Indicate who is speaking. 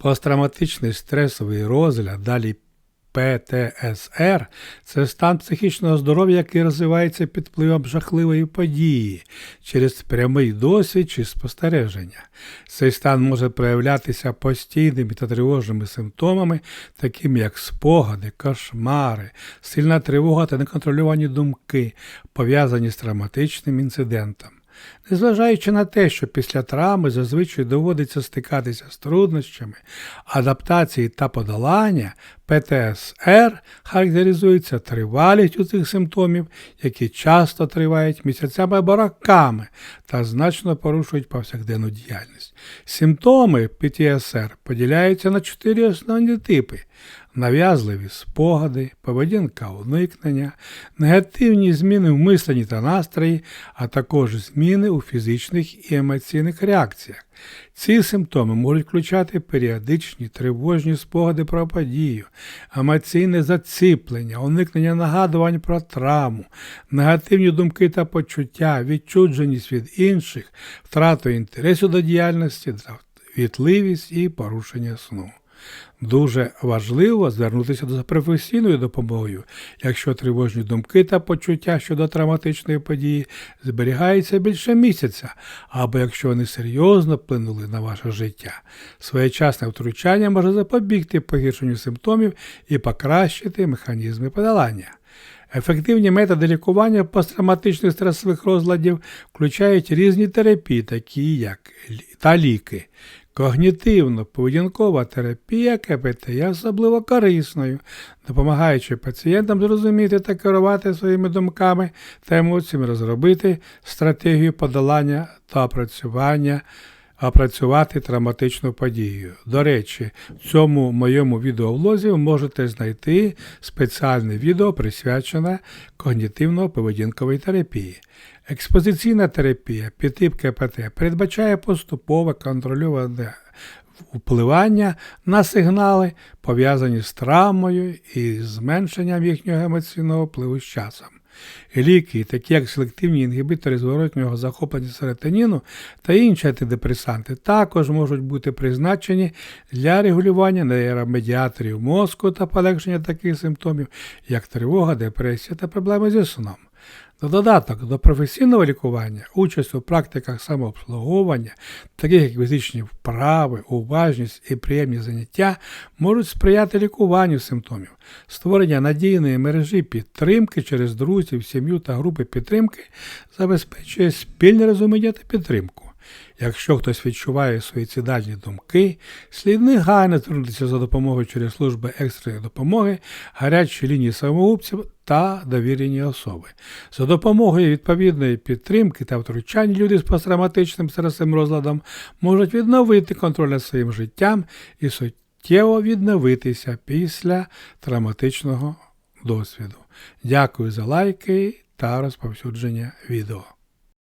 Speaker 1: Посттравматичний стресовий розгляд, далі ПТСР це стан психічного здоров'я, який розвивається під впливом жахливої події через прямий досвід чи спостереження. Цей стан може проявлятися постійними та тривожними симптомами, такими як спогади, кошмари, сильна тривога та неконтрольовані думки, пов'язані з травматичним інцидентом. Незважаючи на те, що після травми зазвичай доводиться стикатися з труднощами, адаптації та подолання, ПТСР характеризується тривалістю цих симптомів, які часто тривають місяцями або роками та значно порушують повсякденну діяльність. Симптоми ПТСР поділяються на чотири основні типи. Нав'язливі спогади, поведінка уникнення, негативні зміни в мисленні та настрої, а також зміни у фізичних і емоційних реакціях. Ці симптоми можуть включати періодичні тривожні спогади про подію, емоційне заціплення, уникнення нагадувань про травму, негативні думки та почуття, відчудженість від інших, втрату інтересу до діяльності, вітливість і порушення сну. Дуже важливо звернутися до професійною допомогою, якщо тривожні думки та почуття щодо травматичної події зберігаються більше місяця, або якщо вони серйозно вплинули на ваше життя. Своєчасне втручання може запобігти погіршенню симптомів і покращити механізми подолання. Ефективні методи лікування посттравматичних стресових розладів включають різні терапії, такі як та ліки. Когнітивно-поведінкова терапія КПТ є особливо корисною, допомагаючи пацієнтам зрозуміти та керувати своїми думками та емоціями, розробити стратегію подолання та опрацювання, опрацювати травматичну подію. До речі, в цьому моєму відеовлозі ви можете знайти спеціальне відео, присвячене когнітивно-поведінковій терапії. Експозиційна терапія під тип КПТ передбачає поступове контрольоване впливання на сигнали, пов'язані з травмою і зменшенням їхнього емоційного впливу з часом. Ліки, такі як селективні інгібітори зворотнього захоплення серотоніну та інші антидепресанти, також можуть бути призначені для регулювання нейромедіаторів мозку та полегшення таких симптомів, як тривога, депресія та проблеми зі сном. На додаток до професійного лікування, участь у практиках самообслуговування, таких як фізичні вправи, уважність і приємні заняття, можуть сприяти лікуванню симптомів, створення надійної мережі підтримки через друзів, сім'ю та групи підтримки забезпечує спільне розуміння та підтримку. Якщо хтось відчуває суїцидальні думки, слід негайно звернутися за допомогою через служби екстреної допомоги, гарячі лінії самогубців та довірені особи. За допомогою відповідної підтримки та втручань люди з посттравматичним стресовим розладом можуть відновити контроль над своїм життям і суттєво відновитися після травматичного досвіду. Дякую за лайки та розповсюдження відео.